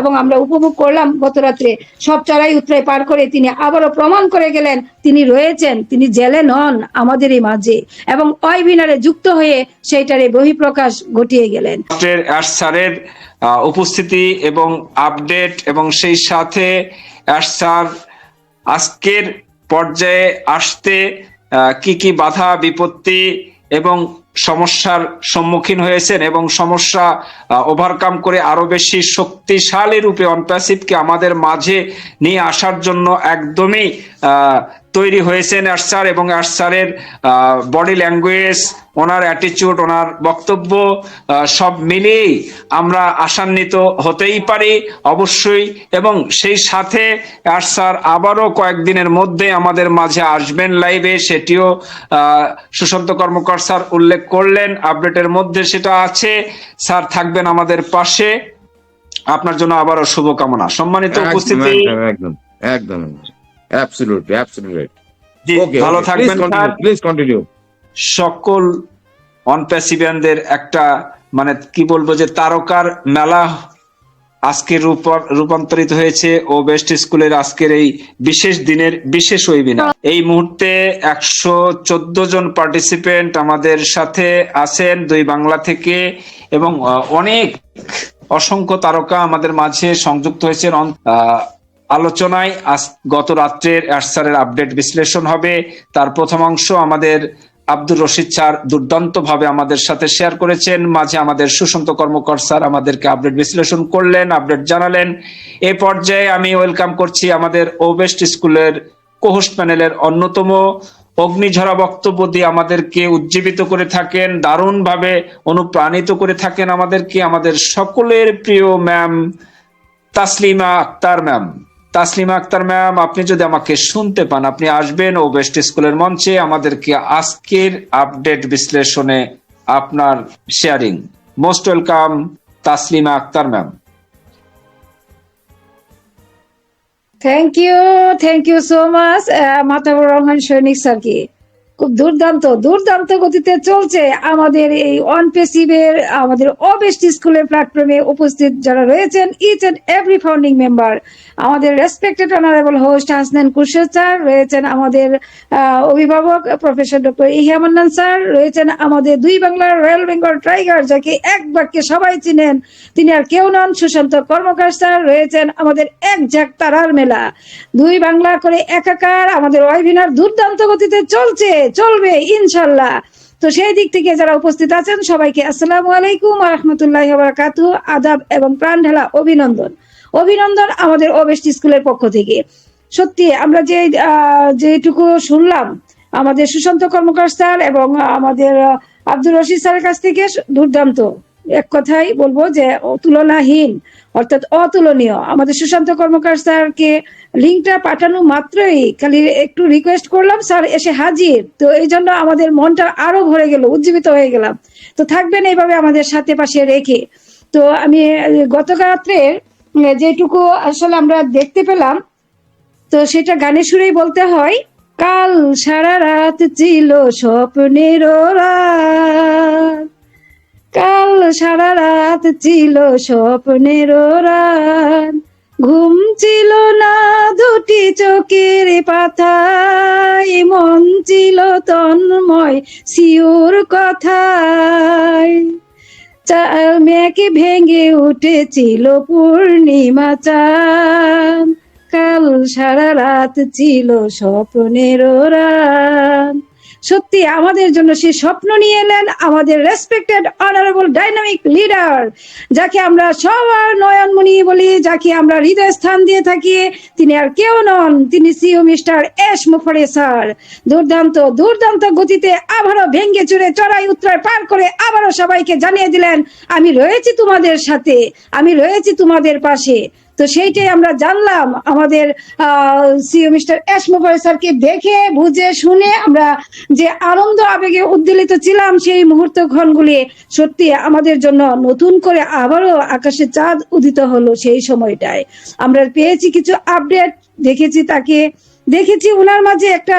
এবং আমরা উপভোগ করলাম গত রাত্রে। সব চড়াই উতরাই পার করে তিনি আবারও প্রমাণ করে গেলেন, তিনি রয়েছেন, তিনি জেলে নন আমাদেরই মাঝে। এবং অয়ভিনারে যুক্ত হয়ে সেইটারে বহিঃপ্রকাশ ঘটিয়ে গেলেন। স্যারের উপস্থিতি এবং আপডেট এবং সেই সাথে স্যার আজকের পর্যায়ে আসতে কি কি বাধা, বিপত্তি এবং সমস্যার সম্মুখীন হয়েছেন এবং সমস্যা ওভারকাম করে আরও বেশি শক্তিশালী রূপে অনপ্যাসিভকে আমাদের মাঝে নিয়ে আসার জন্য একদমই তৈরি হয়েছেন আরসার এবং আরসারের বডি ল্যাঙ্গুয়েজ ওনার অ্যাটিচিউড ওনার বক্তব্য সব মিলিয়েই আমরা আশান্বিত হতেই পারি অবশ্যই। এবং সেই সাথে আরসার আবারও কয়েকদিনের মধ্যে আমাদের মাঝে আসবেন লাইভে সেটিও আহ, সুশান্ত কর্মকর স্যার উল্লেখ করলেন। আপডেটের মধ্যে সেটা আছে। স্যার থাকবেন আমাদের পাশে। আপনার জন্য আবারও শুভকামনা। সম্মানিত উপস্থিতি। একদম একদম। অ্যাবসলিউটলি অ্যাবসলিউটলি ওকে ভালো থাকবেন। স্যার প্লিজ কন্টিনিউ সকল অনপ্যাসিভিয়ানদের একটা মানে কি বলব যে তারকার মেলা আজকে রূপান্তরিত হয়েছে ও বেস্ট স্কুলের আজকের এই বিশেষ দিনের বিশেষ ওয়েবিনার এই মুহূর্তে একশো চোদ্দ জন পার্টিসিপেন্ট আমাদের সাথে আছেন দুই বাংলা থেকে এবং অনেক অসংখ্য তারকা আমাদের মাঝে সংযুক্ত হয়েছেন। আলোচনায় আজ গত রাত্রের অ্যাডসারের আপডেট বিশ্লেষণ হবে। তার প্রথমাংশ আমাদের আব্দুর রশিদ স্যার দুর্দান্ত ভাবে আমাদের সাথে শেয়ার করেছেন। মাঝে আমাদের সুশান্ত কর্মকর স্যার আমাদেরকে আপডেট বিশ্লেষণ করলেন, আপডেট জানালেন। এ পর্যায়ে আমি ওয়েলকাম করছি আমাদের ওবেস্ট স্কুলের কোহোস্ট প্যানেলের অন্যতম অগ্নিঝরা বক্তব্য দিয়ে আমাদেরকে উজ্জীবিত করে থাকেন দারুণ ভাবে অনুপ্রাণিত করে থাকেন আমাদেরকে, আমাদের সকলের প্রিয় ma'am Taslima Akter ma'am. Taslima Akter ma'am, আপনি যদি আমাকে শুনতে পান, আপনি আসবেন ও বেস্ট স্কুলের মঞ্চে আমাদেরকে আজকের আপডেট বিশ্লেষণে আপনার sharing most welcome Taslima Akter ma'am. Thank you thank you so much Matabur Rahman Sainik স্যারকে খুব দুর্দান্ত দুর্দান্ত গতিতে চলছে আমাদের এই অন পেসিভের আমাদের অবেস্ট স্কুলের প্ল্যাটফর্মে উপস্থিত যারা রয়েছেন each and every founding member আমাদের respected honourable host Hasnan Khurshed sir, রয়েছেন আমাদের অভিভাবক প্রফেসর ডক্টর ইহিয়ামান্নান স্যার, রয়েছেন আমাদের দুই বাংলার রয়্যাল বেঙ্গল টাইগার যাকে এক বাক্যে সবাই চিনেন, তিনি আর কেউ নন, সুশান্ত কর্মকার স্যার, রয়েছেন আমাদের এক ঝাঁক তারার মেলা। দুই বাংলা করে একাকার, আমাদের ওয়াইভিনার দুর্দান্ত গতিতে চলছে। চলবে, ইনশাল্লাহ। তো সেই দিক থেকে যারা উপস্থিত আছেন, সবাইকে আসসালামু আলাইকুম রহমতুল্লাহ বারাকাতু আদাব এবং প্রাণ ঢালা অভিনন্দন। অভিনন্দন আমাদের ওবেস্ট স্কুলের পক্ষ থেকে। সত্যি, আমরা যে যেটুকু শুনলাম, আমাদের সুশান্ত কর্মকার স্যার এবং আমাদের আব্দুর রশিদ স্যারের কাছ থেকে দুর্দান্ত। এক কথাই বলব যে তুলনাহীন অর্থাৎ অতুলনীয়। আমাদের সুশান্ত কর্মকার স্যারকে লিঙ্কটা পাঠানো মাত্রই খালি একটু রিকোয়েস্ট করলাম, স্যার এসে হাজির। তো এই জন্য আমাদের মনটা আরও ভরে গেল, উজ্জীবিত হয়ে গেলাম। তো থাকবেন এইভাবে আমাদের সাথে পাশে রেখে। তো আমি রাত্রে যেটুকু আসলে আমরা দেখতে পেলাম, তো সেটা গানের সুরেই বলতে হয়, কাল সারা রাত ছিল স্বপ্নের রাত। কাল সারা রাত ছিল স্বপ্নের রাত। ঘুম ছিল না দুটি চোখের পাথায় মন ছিল তন্ময় শিওর কথায়। মেঘে ভেঙে উঠেছিল পূর্ণিমা চাঁদ। কাল সারা রাত ছিল স্বপ্নের রাত। সত্যি আমাদের জন্য সে স্বপ্ন নিয়ে এলেন আমাদের রেসপেক্টেড অনারেবল ডাইনামিক লিডার যাকে আমরা সবার নয়নমণি বলি, যাকে আমরা হৃদয় স্থান দিয়ে থাকি। তিনি আর কেউ নন, তিনি সিও মিস্টার এস মুফরে স্যার। দুর্দান্ত দুর্দান্ত গতিতে আবারও ভেঙ্গে চুরে চড়াই উত্তরায় পার করে আবারও সবাইকে জানিয়ে দিলেন, আমি রয়েছি তোমাদের সাথে, আমি রয়েছি তোমাদের পাশে। তো সেইটাই আমরা জানলাম। আমাদের সিও মিস্টার এস স্যারকে দেখে, বুঝে, শুনে আমরা যে আনন্দ, আবেগে উদ্বেলিত ছিলাম সেই মুহূর্ত ক্ষণগুলি সত্যি আমাদের জন্য নতুন করে আবারও আকাশে চাঁদ উদিত হলো সেই সময়টায়। আমরা পেয়েছি কিছু আপডেট দেখেছি তাকে, দেখেছি ওনার মাঝে একটা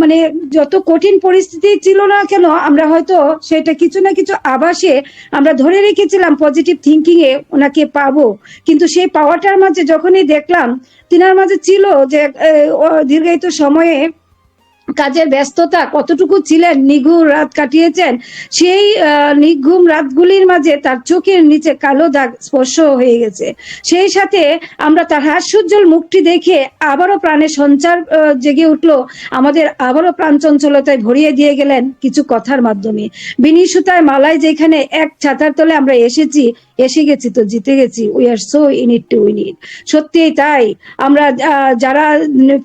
মানে যত কঠিন পরিস্থিতি ছিল না কেন, আমরা হয়তো সেটা কিছু না কিছু আবাসে আমরা ধরে রেখেছিলাম পজিটিভ থিঙ্কিং এ ওনাকে পাবো। কিন্তু সেই পাওয়াটার মাঝে যখনই দেখলাম, তিনার মাঝে ছিল যে দীর্ঘায়িত সময়ে কাজের ব্যস্ততা কতটুকু ছিলেন, নিঘুর রাত কাটিয়েছেন, সেই নিঘুম রাতগুলির মাঝে তার চোখের নিচে কালো দাগ স্পর্শ হয়ে গেছে। সেই সাথে আমরা তার হাস্যোজ্জ্বল মুখটি দেখে আবারও প্রাণে সঞ্চার জেগে উঠল। আমাদের আবারও প্রাণ চঞ্চলতায় ভরিয়ে দিয়ে গেলেন কিছু কথার মাধ্যমে। বিনি সুতায় মালায় যেখানে এক ছাতার তলে আমরা এসেছি, এসে গেছি তো জিতে গেছি। We are so in it to win it সত্যিই তাই। আমরা যারা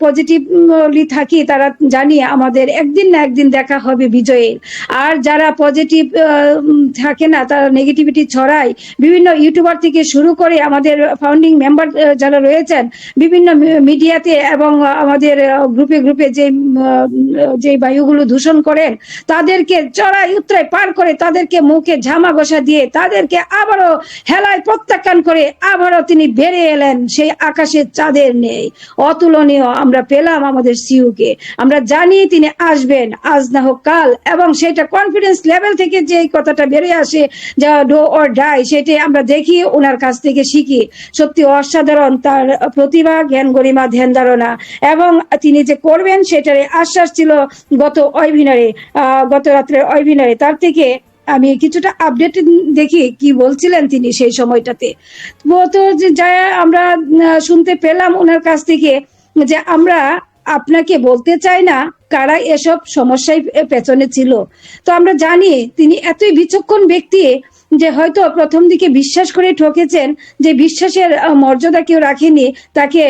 পজিটিভলি থাকি তারা জানি আমাদের একদিন না একদিন দেখা হবে বিজয়ের আর যারা পজিটিভ থাকে না, তারা নেগেটিভিটি ছড়ায়, বিভিন্ন ইউটিউবার থেকে শুরু করে আমাদের ফাউন্ডিং মেম্বার যারা রয়েছেন, বিভিন্ন মিডিয়াতে এবং আমাদের গ্রুপে গ্রুপে যে যে বায়ুগুলো দূষণ করেন, তাদেরকে চড়াই উত্তরায় পার করে তাদেরকে মুখে ঝামা ঘষা দিয়ে তাদেরকে আবারও হেলায় প্রত্যাখ্যান করে আবারও তিনি বেড়ে এলেন সেই আকাশের চাঁদের নেই অতুলনীয় আমরা পেলাম আমাদের সিউকে। আমরা জানি তিনি আসবেন। আজ না হোক কাল। এবং সেটা কনফিডেন্স লেভেল থেকে যে কথাটা বেরিয়ে আসে যা ডো অর ডাই সেটাই আমরা দেখি ওনার কাছ থেকে শিখি। সত্যি অসাধারণ তার প্রতিভা জ্ঞান গরিমা ধ্যান ধারণা। এবং তিনি যে করবেন সেটার আশ্বাস ছিল গত আহ, গত রাত্রের ওয়েবিনারে তার থেকে আমি কিছুটা আপডেট দেখি কি বলছিলেন তিনি সেই সময়টাতে। তো যা আমরা শুনতে পেলাম ওনার কাছ থেকে যে আমরা আপনাকে বলতে চাই না কারা এসব সমস্যায় পেছনে ছিল। তো আমরা জানি তিনি এতই বিচক্ষণ ব্যক্তি যে হয়তো প্রথম দিকে বিশ্বাস করে ঠকেছেন, যে বিশ্বাসের মর্যাদা কেউ রাখেনি, তাকে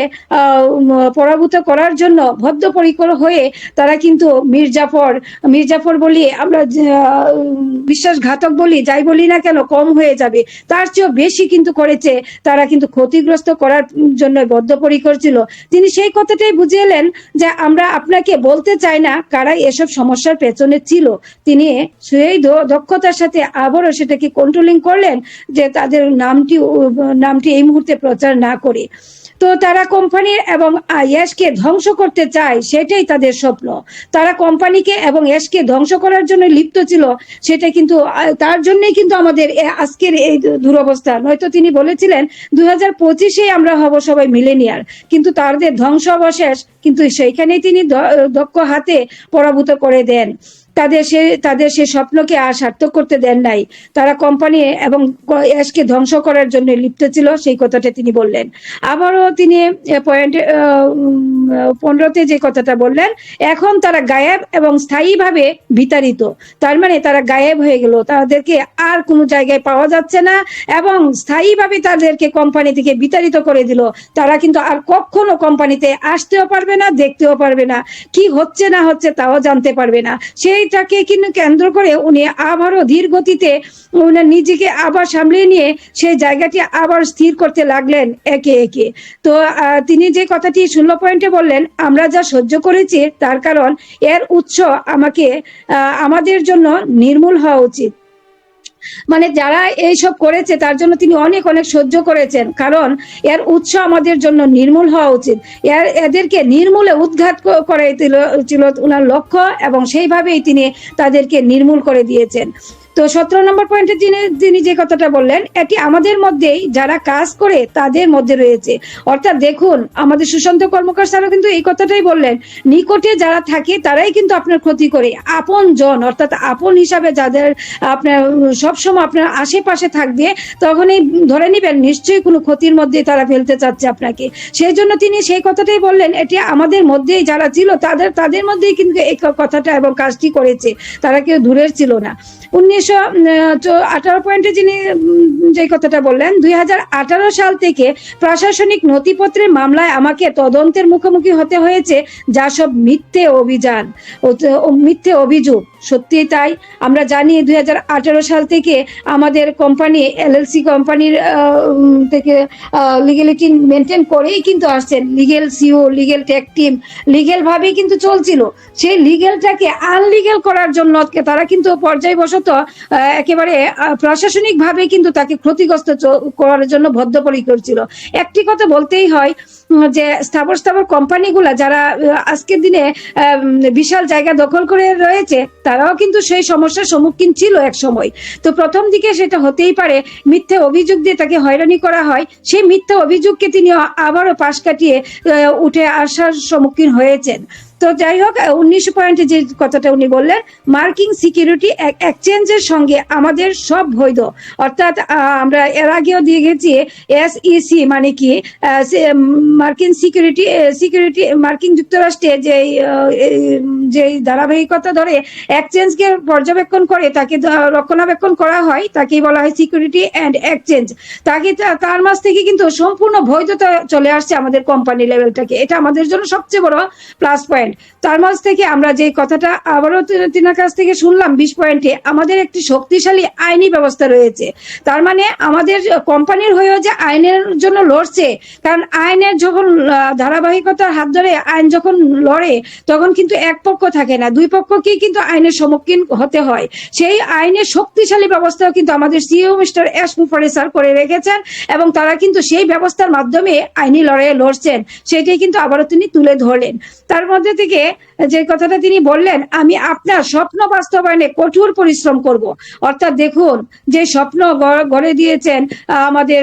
পরাভূত করার জন্য বদ্ধপরিকর হয়ে তারা কিন্তু মির্জাফর মির্জাফর বলি আমরা বিশ্বাসঘাতক বলি, যাই বলি না কেন, কম হয়ে যাবে। তার চেয়েও বেশি কিন্তু করেছে, তারা কিন্তু ক্ষতিগ্রস্ত করার জন্য বদ্ধপরিকর ছিল। তিনি সেই কথাটাই বুঝিয়েলেন যে আমরা আপনাকে বলতে চাই না কারা এসব সমস্যার পেছনে ছিল। তিনি সেই দক্ষতার সাথে আবারও সেটাকে কন্ট্রোলিং করলেন যে তাদের নামটি নামটি এই মুহূর্তে প্রচার না করে। তো তারা কোম্পানির এবং ইয়াসকে ধ্বংস করতে চায়, সেটাই তাদের স্বপ্ন। তারা কোম্পানিকে এবং ইয়াসকে ধ্বংস করার জন্য লিপ্ত ছিল, সেটা কিন্তু, তার জন্যই কিন্তু আমাদের আজকের এই দুরবস্থা। নয়তো তিনি বলেছিলেন দুই হাজার পঁচিশে আমরা হব সবাই মিলেনিয়ার কিন্তু তাদের ধ্বংস অবশেষ কিন্তু সেইখানেই তিনি দ- দক্ষ হাতে পরাভূত করে দেন। তাদের সে তাদের সে স্বপ্নকে আর সার্থক করতে দেন নাই। তারা কোম্পানি এবং এসকে ধ্বংস করার জন্য লিপ্ত ছিল, সেই কথাটা তিনি বললেন। আবারও তিনি পয়েন্ট পনেরোতে যে কথাটা বললেন, এখন তারা গায়েব এবং স্থায়ীভাবে বিতাড়িত। তার মানে তারা গায়েব হয়ে গেল। তাদেরকে আর কোনো জায়গায় পাওয়া যাচ্ছে না এবং স্থায়ীভাবে তাদেরকে কোম্পানি থেকে বিতাড়িত করে দিল। তারা কিন্তু আর কখনো কোম্পানিতে আসতেও পারবে না, দেখতেও পারবে না। কি হচ্ছে না হচ্ছে তাও জানতে পারবে না। সেইটাকে কিন্তু কেন্দ্র করে উনি আবারও ধীর গতিতে উনি নিজেকে আবার সামলে নিয়ে সেই জায়গাটি আবার স্থির করতে লাগলেন একে একে। তো তিনি যে কথাটি শূন্য পয়েন্টে বললেন, আমরা যা সহ্য করেছি তার কারণ এর উৎস আমাকে আমাদের জন্য নির্মূল হওয়া উচিত। মানে যারা এইসব করেছে, তার জন্য তিনি অনেক অনেক সহ্য করেছেন। কারণ এর উৎস আমাদের জন্য নির্মূল হওয়া উচিত। এর, এদেরকে নির্মূলে উদ্ঘাত করে ছিল ওনার লক্ষ্য এবং সেইভাবেই তিনি তাদেরকে নির্মূল করে দিয়েছেন। তো সতেরো নম্বর পয়েন্টে তিনি তিনি যে কথাটা বললেন, এটি আমাদের মধ্যেই যারা কাজ করে তাদের মধ্যে রয়েছে। অর্থাৎ দেখুন, আমাদের সুশান্ত কর্মকার স্যারও কিন্তু এই কথাটাই বললেন, নিকটে যারা থাকে তারাই কিন্তু আপনার ক্ষতি করে। আপন জন, অর্থাৎ আপন হিসাবে যাদের আপনার, সবসময় আপনার আশেপাশে থাকবে, তখনই ধরে নিবেন, নিশ্চয়ই কোনো ক্ষতির মধ্যে তারা ফেলতে চাচ্ছে আপনাকে। সেই জন্য তিনি সেই কথাটাই বললেন, এটি আমাদের মধ্যেই যারা ছিল, তাদের তাদের মধ্যেই কিন্তু এই কথাটা এবং কাজটি করেছে। তারা কেউ দূরের ছিল না। উনিশশো আঠারো পয়েন্টে যিনি যে কথাটা বললেন, দুই হাজার আঠারো সাল থেকে প্রশাসনিক নথিপত্রের মামলায় আমাকে তদন্তের মুখোমুখি হতে হয়েছে, যা সব মিথ্যে অভিযান মিথ্যে অভিযোগ। সত্যি তাই। আমরা জানি দু হাজার আঠেরো সাল থেকে আমাদের কোম্পানি এলএলসি কোম্পানির থেকে লিগেলিটি মেনটেন করেই কিন্তু আসছেন। Legal CEO legal tech team legal ভাবেই কিন্তু চলছিল। সেই লিগেলটাকে আনলিগেল করার জন্য তারা কিন্তু পর্যায়বশত আহ, একেবারে প্রশাসনিক ভাবে কিন্তু তাকে ক্ষতিগ্রস্ত করার জন্য বদ্ধপরিকর ছিল একটি কথা বলতেই হয় যে স্থাবর স্থাবর কোম্পানিগুলা যারা আজকের দিনে বিশাল জায়গা দখল করে রয়েছে তারাও কিন্তু সেই সমস্যার সম্মুখীন ছিল এক সময়। তো প্রথম দিকে সেটা হতেই পারে মিথ্যে অভিযোগ দিয়ে তাকে হয়রানি করা হয়। সেই মিথ্যে অভিযোগকে তিনি আবারও পাশ কাটিয়ে উঠে আসার সম্মুখীন হয়েছেন। তো যাই হোক উনিশ পয়েন্টে যে কথাটা উনি বললেন মার্কিং সিকিউরিটি এক্সচেঞ্জের সঙ্গে আমাদের সব বৈধ। অর্থাৎ আমরা এর আগেও দিয়ে গেছি এস এসইসি মানে কি মার্কিন সিকিউরিটি সিকিউরিটি মার্কিন যুক্তরাষ্ট্রে যে যে ধারাবাহিকতা ধরে এক্সচেঞ্জকে পর্যবেক্ষণ করে, তাকে রক্ষণাবেক্ষণ করা হয়, তাকেই বলা হয় সিকিউরিটি অ্যান্ড এক্সচেঞ্জ তাকে তার মাঝ থেকে কিন্তু সম্পূর্ণ বৈধতা চলে আসছে আমাদের কোম্পানি লেভেলটাকে এটা আমাদের জন্য সবচেয়ে বড় প্লাস পয়েন্ট তার মাঝ থেকে আমরা যে কথাটা আবারও তিনার কাছ থেকে শুনলাম, বিশ পয়েন্টে, আমাদের একটি শক্তিশালী আইনি ব্যবস্থা রয়েছে। তার মানে আমাদের কোম্পানির হয়েও যে আইনের জন্য লড়ছে, কারণ আইনের যখন ধারাবাহিকতার হাত ধরে আইন যখন লড়ে, তখন কিন্তু এক পক্ষ থাকে না। দুই পক্ষকেই কিন্তু আইনের সম্মুখীন হতে হয়। সেই আইনের শক্তিশালী ব্যবস্থাও কিন্তু আমাদের সিইও মিস্টার এস মুফারে স্যার করে রেখেছেন এবং তারা কিন্তু সেই ব্যবস্থার মাধ্যমে আইনি লড়াইয়ে লড়ছেন। সেটাই কিন্তু আবারও তিনি তুলে ধরলেন। তার মধ্যে থেকে যে কথাটা তিনি বললেন, আমি আপনার স্বপ্ন বাস্তবায়নে কঠোর পরিশ্রম করব। অর্থাৎ দেখুন, যে স্বপ্ন গড়ে দিয়েছেন আমাদের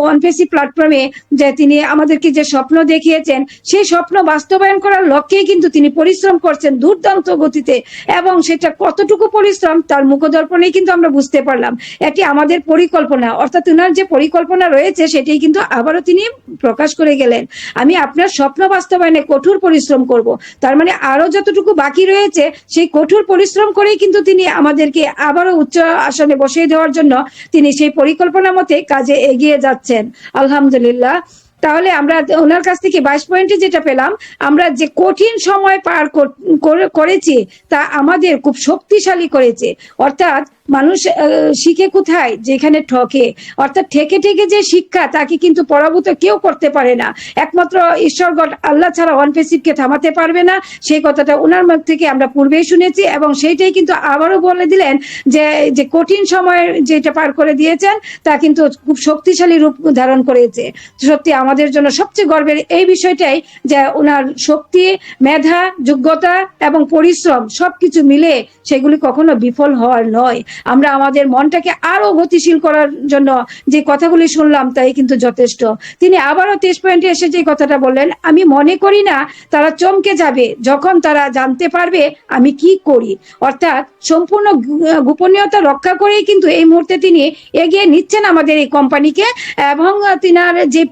ওয়ানপেসি প্ল্যাটফর্মে যে তিনি আমাদেরকে যে স্বপ্ন দেখিয়েছেন, সেই স্বপ্ন বাস্তবায়ন করার লক্ষ্যেই কিন্তু তিনি পরিশ্রম করছেন দুর্দান্ত গতিতে। এবং সেটা কতটুকু পরিশ্রম, তার মুখদর্পণেই কিন্তু আমরা বুঝতে পারলাম। এটি আমাদের পরিকল্পনা। অর্থাৎ ওনার যে পরিকল্পনা রয়েছে, সেটাই কিন্তু আবারও তিনি প্রকাশ করে গেলেন। আমি আপনার স্বপ্ন বাস্তবায়নে কঠোর পরিশ্রম করব। তার মানে আরও যতটুকু বাকি রয়েছে, সেই কঠোর পরিশ্রম করেই কিন্তু তিনি আমাদেরকে আবারও উচ্চ আসনে বসিয়ে দেওয়ার জন্য তিনি সেই পরিকল্পনা মতে কাজে এগিয়ে যাচ্ছেন। আলহামদুলিল্লাহ। তাহলে আমরা ওনার কাছ থেকে বাইশ পয়েন্টে যেটা পেলাম, আমরা যে কঠিন সময় পার কর- করে- করেছি, তা আমাদের খুব শক্তিশালী করেছে। অর্থাৎ মানুষ শিখে কোথায়? যেখানে ঠকে। অর্থাৎ ঠেকে ঠেকে যে শিক্ষা, তাকে কিন্তু পরাভূত কেউ করতে পারে না। একমাত্র ঈশ্বরগণ আল্লাহ ছাড়া অনপেসিভকে থামাতে পারবে না। সেই কথাটা ওনার মুখ থেকে আমরা পূর্বেই শুনেছি এবং সেইটাই কিন্তু আবারও বলে দিলেন যে যে কঠিন সময়ের যেটা পার করে দিয়েছেন, তা কিন্তু খুব শক্তিশালী রূপ ধারণ করেছে। সত্যি আমাদের জন্য সবচেয়ে গর্বের এই বিষয়টাই যে ওনার শক্তি, মেধা, যোগ্যতা এবং পরিশ্রম সবকিছু মিলে সেগুলি কখনো বিফল হওয়ার নয়। আমরা আমাদের মনটাকে আরও গতিশীল করার জন্য যে কথাগুলি শুনলাম তাই কিন্তু যথেষ্ট। তিনি আবারও তেইশ পয়েন্টে এসে যে কথাটা বললেন, আমি মনে করি না তারা চমকে যাবে, যখন তারা জানতে পারবে আমি কি করি। অর্থাৎ সম্পূর্ণ গোপনীয়তা রক্ষা করেই কিন্তু এই মুহূর্তে তিনি এগিয়ে নিচ্ছেন আমাদের এই কোম্পানিকে এবং তিনার যে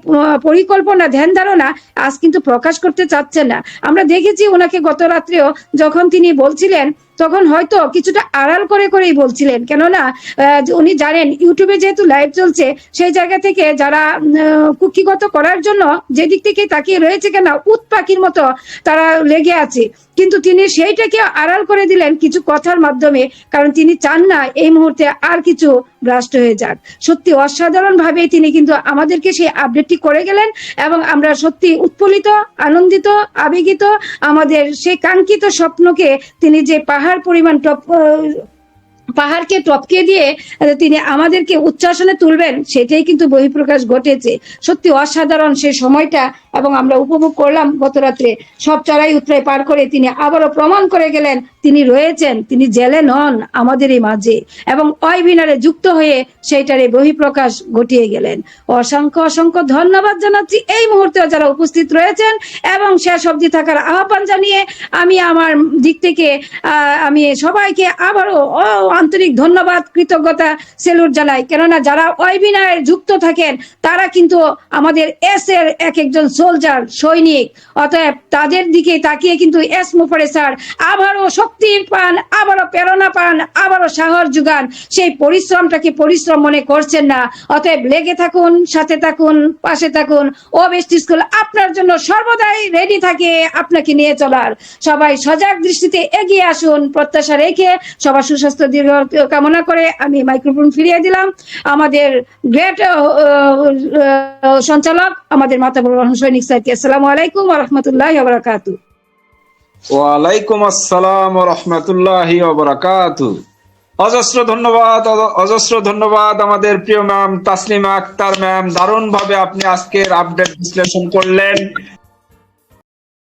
পরিকল্পনা, ধ্যান ধারণা আজ কিন্তু প্রকাশ করতে চাচ্ছেন না। আমরা দেখেছি ওনাকে গত রাত্রেও যখন তিনি বলছিলেন তখন হয়তো কিছুটা আড়াল করে করেই বলছিলেন। কেননা উনি জানেন, ইউটিউবে যেহেতু লাইভ চলছে, সেই জায়গা থেকে যারা কুক্ষিগত করার জন্য যেদিক থেকে তাকিয়ে রয়েছে কেন, উট পাখির মতো তারা লেগে আছে। কিন্তু তিনি সেইটাকে আড়াল করে দিলেন কিছু কথার মাধ্যমে, কারণ তিনি চান না এই মুহূর্তে আর কিছু ভ্রাষ্ট হয়ে যাক। সত্যি অসাধারণ ভাবে তিনি কিন্তু আমাদেরকে সেই আপডেটটি করে গেলেন এবং আমরা সত্যি উৎফুল্লিত, আনন্দিত, আবেগিত, আমাদের সেই কাঙ্ক্ষিত স্বপ্নকে তিনি যে পাহাড় পরিমাণ টপ পাহাড়কে টপকে দিয়ে তিনি আমাদেরকে উচ্চাসনে তুলবেন, সেটাই কিন্তু বহিঃপ্রকাশ ঘটেছে। সত্যি অসাধারণ সেই সময়টা, এবং আমরা উপভোগ করলাম গত রাত্রে সব চড়াই উতরাই পার করে তিনি আবারও প্রমাণ করে গেলেন, তিনি রয়েছেন, তিনি জেলে নন আমাদের এই মাঝে। এবং অয়ভিনারে যুক্ত হয়ে সেইটারে বহিঃপ্রকাশ ঘটিয়ে গেলেন। অসংখ্য অসংখ্য ধন্যবাদ জানাচ্ছি এই মুহূর্তে যারা উপস্থিত রয়েছেন, এবং শেষ অবধি থাকার আহ্বান জানিয়ে আমি আমার দিক থেকে আমি সবাইকে আবারও আন্তরিক ধন্যবাদ, কৃতজ্ঞতা সেলুট জানাই। কেননা যারা ওয়েবিনারে যুক্ত থাকেন, তারা কিন্তু আমাদের এস এর এক একজন সোলজার, সৈনিক। অতএব তাদের দিকে তাকিয়ে কিন্তু এস মুফারে স্যার আবারও শক্তি পান, আবারও প্রেরণা পান, আবারও সাহস যোগান। সেই পরিশ্রমটাকে পরিশ্রম মনে করছেন না। অতএব লেগে থাকুন, সাথে থাকুন, পাশে থাকুন। ও বেস্ট স্কুল আপনার জন্য সর্বদাই রেডি থাকে আপনাকে নিয়ে চলার। সবাই সজাগ দৃষ্টিতে এগিয়ে আসুন, প্রত্যাশা রেখে সবার সুস্বাস্থ্য দীর্ঘ কামনা করে আমি মাইক্রোফোন ফিরিয়ে দিলাম। আমাদের গ্রেট সঞ্চালক, আমাদের মাতাবুর রহমান সৈনিক স্যারকে আসসালামু আলাইকুম রহমতুল্লাহ বারাকাতু ওয়ালাইকুম আসসালাম রহমতুল্লাহি অজস্র ধন্যবাদ অজস্র ধন্যবাদ আমাদের প্রিয় ম্যাম তাসলিমা আক্তার ম্যাম দারুণ ভাবে আপনি আজকের আপডেট বিশ্লেষণ করলেন।